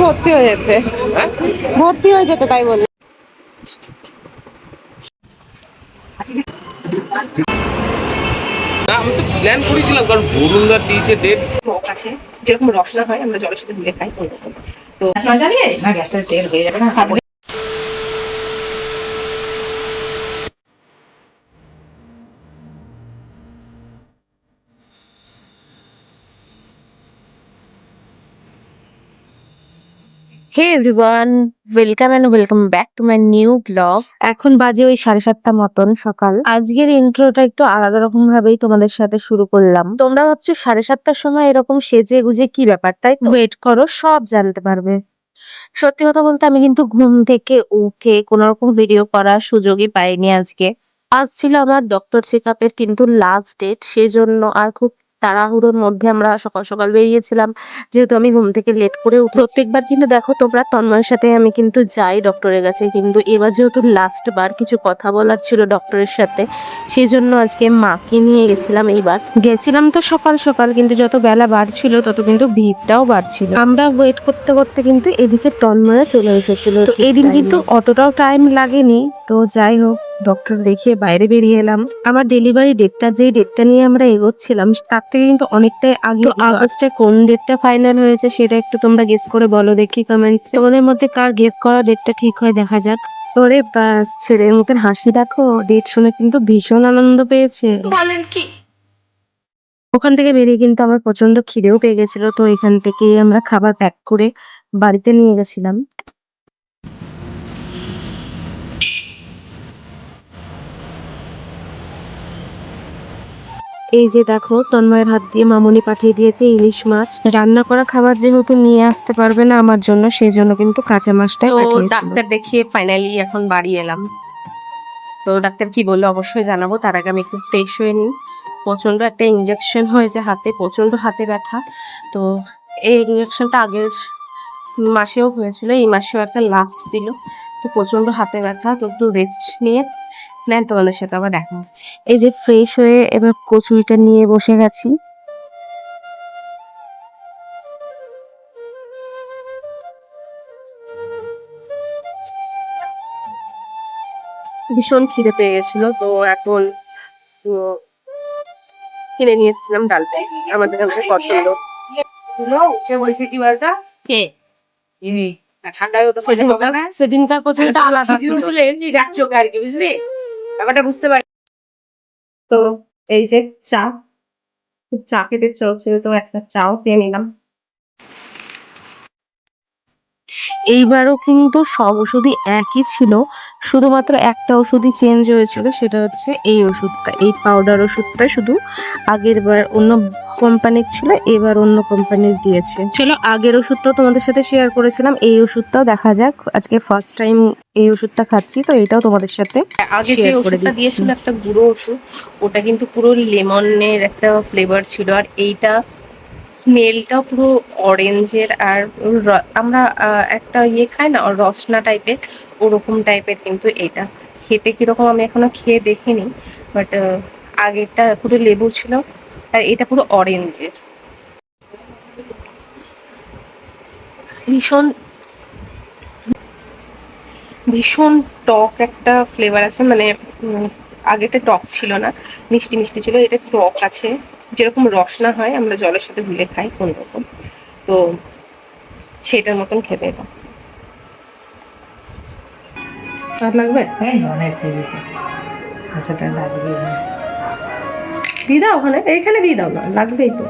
ভর্তি হয়ে যেতে। হ্যাঁ? ভর্তি হয়ে যেতে তাই বলি না আমি তো প্ল্যান করেছিলাম কারণ বরুণরা দিয়েছে ডেট টক আছে যেরকম রসনা হয় আমরা জলের সাথে গুলে খাই তো না জানিয়ে? না গ্যাসটা তেল হয়ে যাবে না hey everyone welcome and welcome back to my new blog এখন বাজে ওই সাড়ে সাতটা মতন সকাল। আজকের ইন্ট্রোটা একটু আলাদা রকম ভাবেই তোমাদের সাথে শুরু করলাম। তোমরা ভাবছ সাড়ে সাতটার সময় এরকম সেজে গুজে কি ব্যাপার তাই ওয়েট করো সব জানতে পারবে। সত্যি কথা বলতে আমি কিন্তু ঘুম থেকে উঠে কোনো রকম ভিডিও করার সুযোগই পাইনি আজকে। আজ ছিল আমার ডক্টর চেক আপের কিন্তু লাস্ট ডেট সেজন্য আর খুব তাড়াহুড়োর মধ্যে আমরা সকাল সকাল বেরিয়েছিলাম। যেহেতু আমি ঘুম থেকে লেট করে উঠি প্রত্যেকবার কিন্তু দেখো তোমরা তন্ময়ের সাথে আমি কিন্তু যাই ডক্টরের কাছে। কিন্তু এবার যেহেতু লাস্ট বার কিছু কথা বলার ছিল ডক্টরের সাথে সেই জন্য আজকে মাকে নিয়ে গেছিলাম এইবার। গেছিলাম তো সকাল সকাল কিন্তু যত বেলা বাড়ছিল তত কিন্তু ভিড়টাও বাড়ছিল। আমরা ওয়েট করতে করতে কিন্তু এদিকে তন্ময় চলে এসেছিল। তো এদিন কিন্তু অতটাও টাইম লাগেনি। তো যাই হোক ডক্টর দেখিয়ে বাইরে বেরিয়ে এলাম। আমার ডেলিভারি ডেটটা যেই ডেটটা নিয়ে আমরা এগোচ্ছিলাম তার থেকে কিন্তু অনেকটাই আগে আগস্টে কোন ডেটটা ফাইনাল হয়েছে সেটা একটু তোমরা গেস করে বলো দেখি কমেন্টস তোমাদের মধ্যে কার গেস করা ডেটটা ঠিক হয় দেখা যাক। ওরে বাস ছেলের মুখের হাসি দেখো। ডেট শুনে কিন্তু ভীষণ আনন্দ পেয়েছে। বলেন কি? ওখান থেকে বেরিয়ে কিন্তু আমার প্রচণ্ড খিদেও পেয়ে গেছিল তো এখান থেকে আমরা খাবার প্যাক করে বাড়িতে নিয়ে গেছিলাম। এই যে দেখো তন্ময়ের হাত দিয়ে মামুনি পাঠিয়ে দিয়েছে ইলিশ মাছ। রান্না করা খাবার যেহেতু নিয়ে আসতে পারবে না আমার জন্য সেই জন্য কিন্তু কাঁচা মাছটাই ডাক্তার দেখিয়ে ফাইনালি এখন বাড়ি এলাম। তো ডাক্তার কি বলল অবশ্যই জানাব তার আগে আমি একটু ফ্রেশ হয়ে নিই। প্রচণ্ড একটা ইঞ্জেকশন হয়েছে হাতে প্রচণ্ড হাতে ব্যথা। তো এই ইঞ্জেকশনটা আগের মাসেও হয়েছিল এই মাসেও একটা লাস্ট দিল। তো প্রচণ্ড হাতে ব্যথা তো একটু রেস্ট নিয়ে নেন তোমাদের সাথে আবার দেখা হচ্ছে। এই যে ফ্রেশ হয়ে এবার কচুরিটা নিয়ে বসে গেছি। ভীষণ খিদে পেয়ে গেছিল তো এখন কিনে নিয়েছিলাম ডালটা আমার যেখান থেকে পছন্দ। কে বলছে কি বলতা? কে? ঠান্ডায় তো সেদিনকার কচুরিটা আলাদা ছিল। এমনি রাখছো আর কি বুঝলি? ব্যাপারটা বুঝতে পারি তো এই যে চা চা খেতে চলছে তো একটা চাও খেয়ে নিলাম। এইবারও কিন্তু সব ওষুধই একই ছিল শুধুমাত্র একটা ওষুধই চেঞ্জ হয়েছিল সেটা হচ্ছে এই ওষুধটা এই পাউডার ওষুধটা শুধু আগের বার অন্য কোম্পানির ছিল এবার অন্য কোম্পানির দিয়েছে। চলো আগের ওষুধটাও তোমাদের সাথে শেয়ার করেছিলাম এই ওষুধটাও দেখা যাক আজকে ফার্স্ট টাইম এই ওষুধটা খাচ্ছি তো এটাও তোমাদের সাথে আগে যে ওষুধটা দিয়েছিল একটা গুঁড়ো ওষুধ ওটা কিন্তু পুরো লেমনের একটা ফ্লেভার ছিল আর এইটা স্মেলটা পুরো অরেঞ্জের আর আমরা একটা ইয়ে খাই না রসনা টাইপের ওরকম টাইপের কিন্তু এটা। খেতে কীরকম আমি এখনও খেয়ে দেখিনি বাট আগেরটা পুরো লেবু ছিল আর এটা পুরো অরেঞ্জের ভীষণ ভীষণ টক একটা ফ্লেভার আছে মানে আগেটা টক ছিল না, মিষ্টি মিষ্টি ছিল, এটা টক আছে। যেরকম রসনা হয়, আমরা জলের সাথে গুলে খাই কোন রকম। তো সেটার মতন খেতে এটা লাগবে? এই অনেক হয়ে গেছে। লাগবে দাও ওখানে। এইখানে দিয়ে দাও না লাগবেই তো।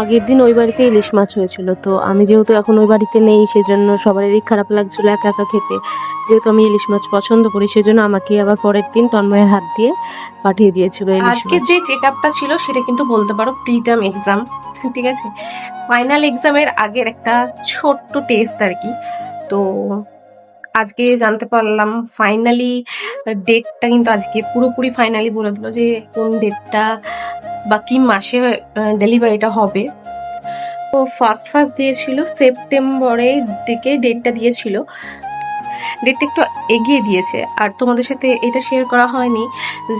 আগের দিন ওই বাড়িতে ইলিশ মাছ হয়েছিল তো আমি যেহেতু এখন ওই বাড়িতে নেই সেজন্য সবারই খারাপ লাগছিল একা একা খেতে। যেহেতু আমি ইলিশ মাছ পছন্দ করি সেজন্য আমাকে আবার পরের দিন তন্ময়ের হাত দিয়ে পাঠিয়ে দিয়েছিল আজকে যে চেক আপটা ছিল সেটা কিন্তু বলতে পারো প্রি টার্ম এক্সাম ঠিক আছে? ফাইনাল এক্সামের আগের একটা ছোট্ট টেস্ট আর কি। তো আজকে জানতে পারলাম ফাইনালি ডেটটা কিন্তু আজকে পুরোপুরি ফাইনালি বলে দিল যে কোন ডেটটা বা কি মাসে ডেলিভারিটা হবে। তো ফার্স্ট ফার্স্ট দিয়েছিল সেপ্টেম্বরের দিকে ডেটটা দিয়েছিল। ডেটটা একটু এগিয়ে দিয়েছে। আর তোমাদের সাথে এটা শেয়ার করা হয়নি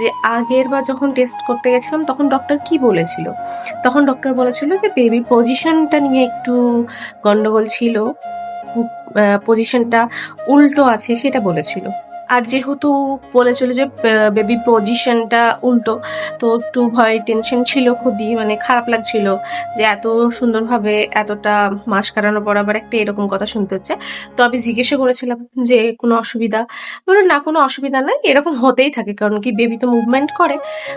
যে আগের বার যখন টেস্ট করতে গেছিলাম তখন ডক্টর কি বলেছিল? তখন ডক্টর বলেছিল যে বেবি পজিশনটা নিয়ে একটু গন্ডগোল ছিল। পজিশনটা উল্টো আছে সেটা বলেছিল। আর যেহেতু বলেছিল যে বেবি পজিশনটা উল্টো, তো একটু ভয় টেনশন ছিল খুবই মানে খারাপ লাগছিল যে এত সুন্দরভাবে এতটা মাস কাটানোর পর আবার একটা এরকম কথা শুনতে হচ্ছে। তো আমি জিজ্ঞাসা করেছিলাম যে, কোনো অসুবিধা? বলল না, কোনো অসুবিধা নাই, এরকম হতেই থাকে, কারণ কি বেবি তো মুভমেন্ট করে।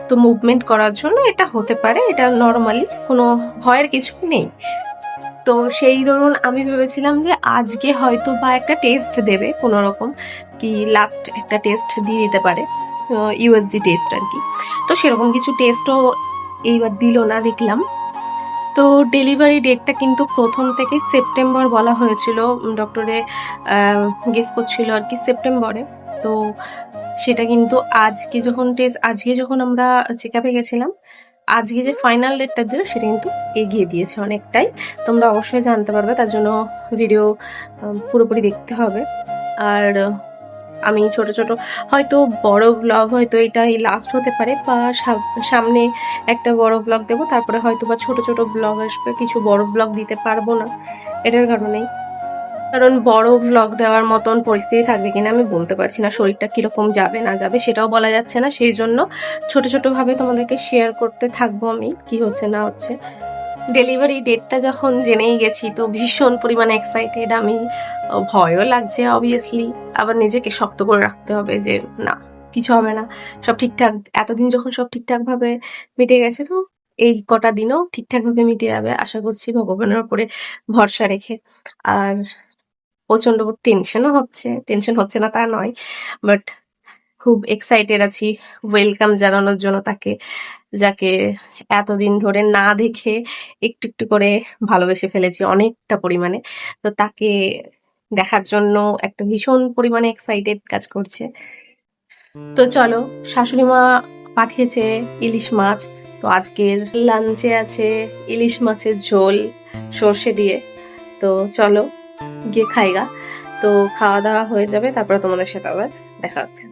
তো মুভমেন্ট করার জন্য এটা হতে পারে, এটা নর্মালি কোনো ভয়ের কিছু নেই। তো সেই ধরুন আমি ভেবেছিলাম যে আজকে হয়তো বা একটা টেস্ট দেবে কোনো রকম কি লাস্ট একটা টেস্ট দিয়ে দিতে পারে ইউএসজি টেস্ট আর কি। তো সেরকম কিছু টেস্টও এইবার দিল না, দেখলাম। তো ডেলিভারি ডেটটা কিন্তু প্রথম থেকে সেপ্টেম্বর বলা হয়েছিল ডক্টরে গেস করছিল আর কি সেপ্টেম্বরে তো সেটা কিন্তু আজকে যখন টেস্ট আজকে যখন আমরা চেক আপে গেছিলাম আজকে যে ফাইনাল ডেটটা দিল সেটা কিন্তু এগিয়ে দিয়েছে অনেকটাই। তোমরা অবশ্যই জানতে পারবে, তার জন্য ভিডিও পুরোপুরি দেখতে হবে। আর, আমি ছোট ছোট, হয়তো বড় ব্লগ হয়তো এটাই লাস্ট হতে পারে বা সাম- সামনে একটা বড় ব্লগ দেবো, তারপরে হয়তো বা ছোট ছোট ব্লগ আসবে, কিছু বড় ব্লগ দিতে পারব না, এটার কারণেই। কারণ বড় ব্লগ দেওয়ার মতন পরিস্থিতি থাকবে কিনা আমি বলতে পারছি না, শরীরটা কীরকম যাবে না যাবে সেটাও বলা যাচ্ছে না, সেই জন্য ছোট ছোট ভাবে তোমাদেরকে শেয়ার করতে থাকব আমি, কি হচ্ছে না হচ্ছে। ডেলিভারি ডেটটা যখন জেনেই গেছি তো ভীষণ পরিমাণে এক্সাইটেড আমি ভয়ও লাগছে অবভিয়াসলি আবার নিজেকে শক্ত করে রাখতে হবে যে না, কিছু হবে না, সব ঠিকঠাক, এতদিন যখন সব ঠিকঠাক ভাবে মিটে গেছে তো এই কটা দিনও ঠিকঠাক ভাবে মিটে যাবে, আশা করছি ভগবানের উপরে ভরসা রেখে। আর প্রচণ্ড টেনশনও হচ্ছে টেনশন হচ্ছে না তা নয় বাট খুব এক্সাইটেড আছি ওয়েলকাম জানানোর জন্য তাকে, যাকে এতদিন ধরে না দেখে একটু একটু করে ভালোবেসে ফেলেছি অনেকটা পরিমাণে, তো তাকে দেখার জন্য একটা ভীষণ পরিমাণে এক্সাইটেড কাজ করছে। তো চলো, শাশুড়ি মা পাঠিয়েছে ইলিশ মাছ, তো আজকের লাঞ্চে আছে ইলিশ মাছের ঝোল সর্ষে দিয়ে, তো চলো গিয়ে খাইগা। তো খাওয়া দাওয়া হয়ে যাবে, তারপরে তোমাদের সাথে আবার দেখা হচ্ছে।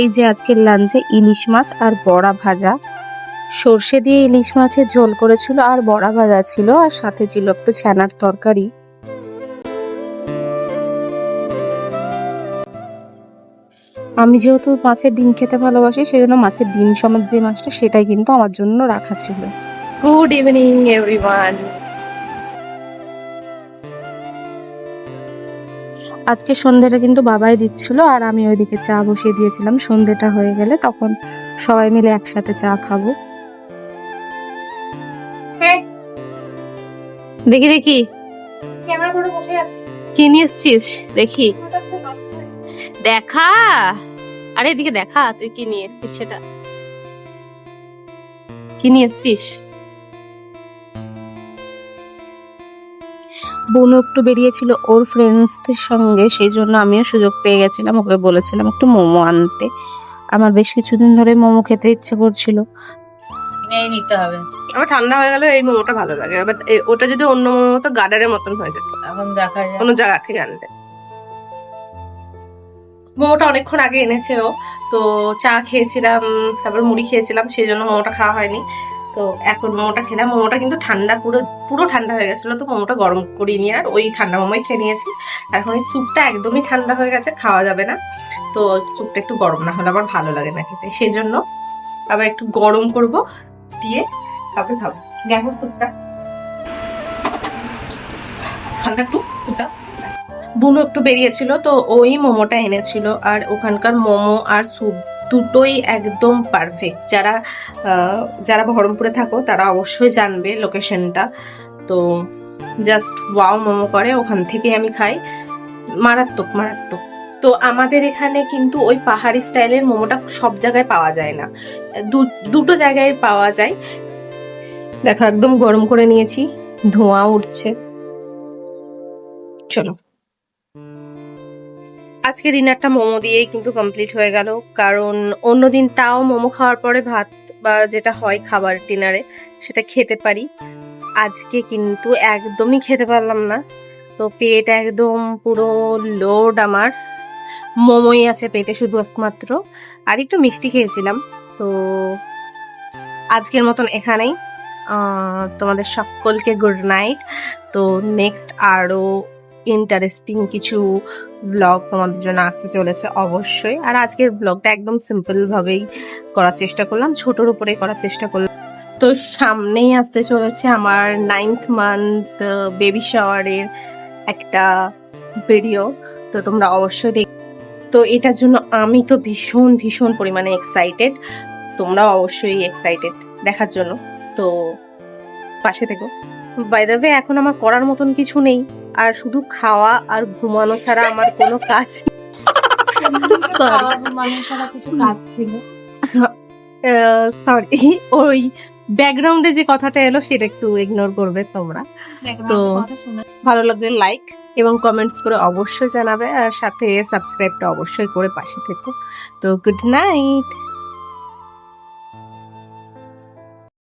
এই যে আজকের লাঞ্চে ইলিশ মাছ আর বড়া ভাজা। সর্ষে দিয়ে ইলিশ মাছের ঝোল করেছিল আর বড়া ভাজা ছিল, আর সাথে ছিল একটু ছানার তরকারি। আমি যেহেতু মাছের ডিম খেতে ভালোবাসি সেজন্য মাছের ডিম সমেত যে মাছটা সেটাই কিন্তু আমার জন্য রাখা ছিল। গুড ইভিনিং এভরিওয়ান আজকে সন্ধ্যেটা কিন্তু বাবাই দিচ্ছিল আর আমি ওইদিকে চা বসিয়ে দিয়েছিলাম। সন্ধ্যেটা হয়ে গেলে তখন সবাই মিলে একসাথে চা খাব। দেখি দেখি। ক্যামেরা ধরে বসে আছি। কি নিয়ে এসছিস? দেখি। দেখা। আরে এদিকে দেখা তুই কি নিয়ে এসছিস সেটা? কি নিয়ে এসছিস? বোনও একটু বেরিয়েছিল ওর ফ্রেন্ডসদের সঙ্গে সেই জন্য আমিও সুযোগ পেয়ে গেছিলাম ওকে বলেছিলাম একটু মোমো আনতে। আমার বেশ কিছুদিন ধরে মোমো খেতে ইচ্ছে করছিল। কিনেই নিতে হবে। আমার ঠান্ডা হয়ে গেলে এই মোমোটা ভালো লাগে বাট ওটা যদি অন্য মোমো মতো গার্ডারের মতন হয়ে যেত এখন দেখা যায় অন্য জায়গা থেকে আনলে। মোমোটা অনেকক্ষণ আগে এনেছে ও তো চা খেয়েছিলাম, তারপর মুড়ি খেয়েছিলাম, সেই জন্য মোমোটা খাওয়া হয়নি। তো এখন মোমোটা খেলাম। মোমোটা কিন্তু ঠান্ডা, পুরো পুরো ঠান্ডা হয়ে গেছিল তো মোমোটা গরম করিয়ে নিয়ে আর ওই ঠান্ডা মোমোই খেয়ে নিয়েছি। আর এখন এই স্যুপটা একদমই ঠান্ডা হয়ে গেছে, খাওয়া যাবে না। তো স্যুপটা একটু গরম না হলে আমার ভালো লাগে না খেতে। সেই জন্য আবার একটু গরম করব, দিয়ে তারপরে খাব। দেখো স্যুপটা। হালকা একটু স্যুপটা বুনো একটু বেরিয়েছিল, তো ওই মোমোটা এনেছিল। আর ওখানকার মোমো আর স্যুপ দুটোই একদম পারফেক্ট যারা যারা বহরমপুরে থাকো, তারা অবশ্যই জানবে লোকেশনটা তো জাস্ট ওয়াও মোমো করে, ওখান থেকে আমি খাই। মারাত্মক মারাত্মক। তো আমাদের এখানে কিন্তু ওই পাহাড়ি স্টাইলের মোমোটা সব জায়গায় পাওয়া যায় না। দুটো জায়গায় পাওয়া যায়। দেখো, একদম গরম করে নিয়েছি। ধোঁয়া উঠছে। চলো। আজকে ডিনারটা মোমো দিয়েই কিন্তু কমপ্লিট হয়ে গেল। কারণ অন্যদিন তাও মোমো খাওয়ার পরে ভাত বা যেটা হয় খাবার ডিনারে, সেটা খেতে পারি। আজকে কিন্তু একদমই খেতে পারলাম না। তো পেট একদম পুরো লোড আমার। মোমোই আছে পেটে শুধু একমাত্র। আর একটু মিষ্টি খেয়েছিলাম। তো আজকের মতন এখানেই। তোমাদের সকলকে গুড নাইট তো নেক্সট আরও ইন্টারেস্টিং কিছু ব্লগ তোমাদের জন্য আসতে চলেছে, অবশ্যই। আর আজকের ব্লগটা একদম সিম্পল ভাবেই করার চেষ্টা করলাম, ছোটোর উপরে করার চেষ্টা করলাম। তো সামনেই আসতে চলেছে আমার নাইন্থ মান্থ বেবি শাওয়ারের একটা ভিডিও তো তোমরা অবশ্যই দেখ, তো এটার জন্য আমি তো ভীষণ ভীষণ পরিমাণে এক্সাইটেড তোমরাও অবশ্যই এক্সাইটেড দেখার জন্য। তো পাশে থেকো। বাই দ্য ওয়ে এখন আমার করার মতন কিছু নেই। আর শুধু খাওয়া আর ঘুমানো ছাড়া আমার কোনো কাজ সরি ওই ব্যাকগ্রাউন্ডে যে কথাটা এলো সেটা একটু ইগনোর করবে তোমরা। তো ভালো লাগলে লাইক এবং কমেন্টস করে অবশ্যই জানাবে। আর সাথে সাবস্ক্রাইবটা অবশ্যই করে পাশে থেকো। তো গুড নাইট